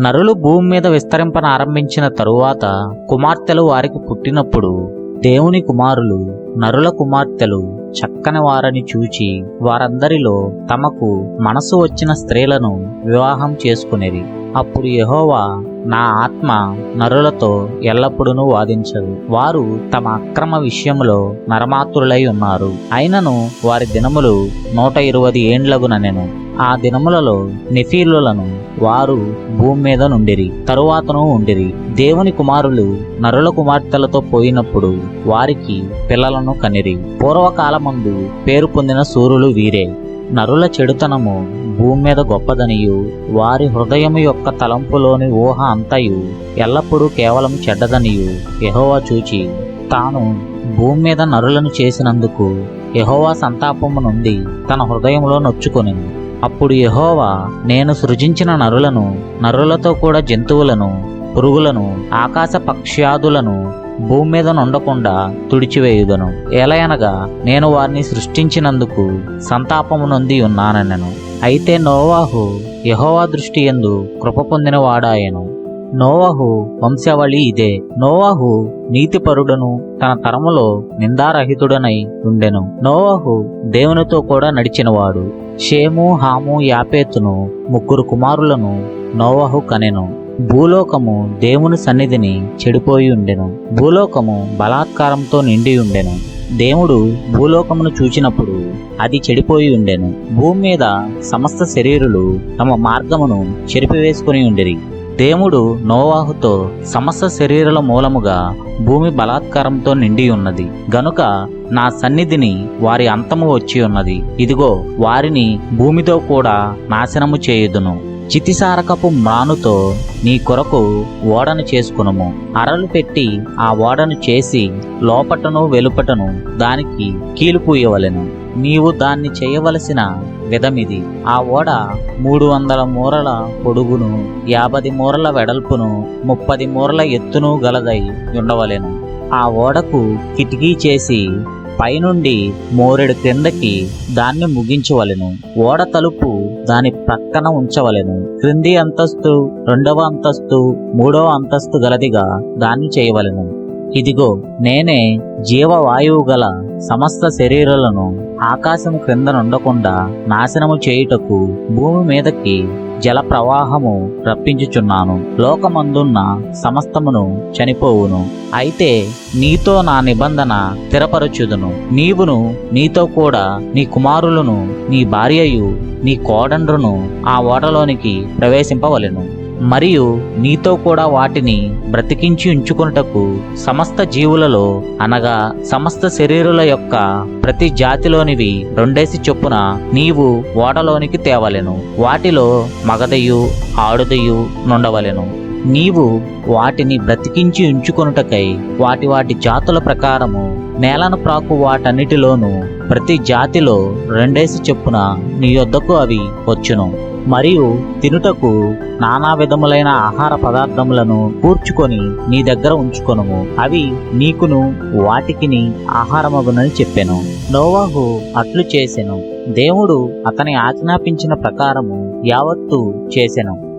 నరులు భూమి మీద విస్తరింపనారంభించిన తరువాత కుమార్తెలు వారికి పుట్టినప్పుడు దేవుని కుమారులు నరుల కుమార్తెలు చక్కని వారని చూచి వారందరిలో తమకు మనసు వచ్చిన స్త్రీలను వివాహం చేసుకునేది. అప్పుడు యహోవా నా ఆత్మ నరులతో ఎల్లప్పుడూ వాదించదు. వారు తమ అక్రమ విషయంలో నరమాతులై ఉన్నారు. అయినను వారి దినములు నూట ఇరవై ఏండ్లగున నేను ఆ దినములలో నెఫీలులను వారు భూమి మీద నుండిరి తరువాతను ఉండిరి. దేవుని కుమారులు నరుల కుమార్తెలతో పోయినప్పుడు వారికి పిల్లలను కనిరి. పూర్వకాలమందు పేరు పొందిన సూర్యులు వీరే. నరుల చెడుతనము భూమి మీద గొప్పదనియు వారి హృదయము యొక్క తలంపులోని ఊహ అంతయు ఎల్లప్పుడూ కేవలం చెడ్డదనియు యహోవా చూచి తాను భూమి మీద నరులను చేసినందుకు యహోవా సంతాపము నుండి తన హృదయంలో నొచ్చుకొని అప్పుడు యహోవా నేను సృజించిన నరులను నరులతో కూడా జంతువులను పురుగులను ఆకాశ పక్ష్యాదులను భూమి మీద నుండకుండా తుడిచివేయుదను. ఎలయనగా నేను వారిని సృష్టించినందుకు సంతాపము నొంది ఉన్నానెను అయితే నోవాహు యహోవా దృష్టి ఎందు కృప పొందిన వాడాయను. నోవాహు వంశావళి ఇదే. నోవాహు నీతిపరుడను తన తరములో నిందారహితుడనై ఉండెను. నోవాహు దేవునితో కూడా నడిచినవాడు. షేము హాము యాపేతును ముగ్గురు కుమారులను నోవహు కనెను. భూలోకము దేవుని సన్నిధిని చెడిపోయి ఉండెను. భూలోకము బలాత్కారంతో నిండి ఉండెను. దేవుడు భూలోకమును చూచినప్పుడు అది చెడిపోయి ఉండెను. భూమి మీద సమస్త శరీరులు తమ మార్గమును చెరిపివేసుకుని ఉండిరి. దేవుడు నోవాహుతో సమస్త శరీరాల మూలముగా భూమి బలాత్కారంతో నిండి ఉన్నది. గనుక నా సన్నిధిని వారి అంతము వచ్చి ఉన్నది. ఇదిగో వారిని భూమితో కూడా నాశనము చేయుదును. చితిసారకపు మ్రానుతో నీ కొరకు ఓడను చేసుకునుము. అరలు పెట్టి ఆ ఓడను చేసి లోపటను వెలుపటను దానికి కీలు పూయవలెను నీవు దాన్ని చేయవలసిన విధమిది. ఆ ఓడ మూడు వందల మూరల పొడుగును యాభై మూరల వెడల్పును ముప్పది మూరల ఎత్తును గలదై ఉండవలెను ఆ ఓడకు కిటికీ చేసి పైనుండి మోరెడు క్రిందకి దాన్ని ముగించవలెను. ఓడ తలుపు దాని ప్రక్కన ఉంచవలెను. క్రింది అంతస్తు రెండవ అంతస్తు మూడవ అంతస్తు గలదిగా దాన్ని చేయవలెను. ఇదిగో నేనే జీవవాయువు గల సమస్త శరీరాలను ఆకాశము క్రింద నుండకుండా నాశనము చేయుటకు భూమి మీదకి జల ప్రవాహము రప్పించుచున్నాను. లోకమందున్న సమస్తమును చనిపోవును. అయితే నీతో నా నిబంధన స్థిరపరచుదును. నీవును నీతో కూడా నీ కుమారులను నీ భార్యయు నీ కోడండ్రును ఆ ఓటలోనికి ప్రవేశింపవలెను. మరియు నీతో కూడా వాటిని బ్రతికించి ఉంచుకొనుటకు సమస్త జీవులలో అనగా సమస్త శరీరుల యొక్క ప్రతి జాతిలోనివి రెండేసి చొప్పున నీవు ఓడలోనికి తేవలెను. వాటిలో మగదయు ఆడుదయు నుండవలెను. నీవు వాటిని బ్రతికించి ఉంచుకొనుటకై వాటి వాటి జాతుల ప్రకారము నేలను ప్రాకు వాటన్నిటిలోనూ ప్రతి జాతిలో రెండేసి చొప్పున నీ యొద్దకు అవి వచ్చును. మరియు తినుటకు నానా విధములైన ఆహార పదార్థములను కూర్చుకొని నీ దగ్గర ఉంచుకొనుము. అవి నీకును వాటికిని ఆహారమగునని చెప్పెను. నోవాహు అట్లు చేసెను. దేవుడు అతని ఆజ్ఞాపించిన ప్రకారము యావత్తు చేసెను.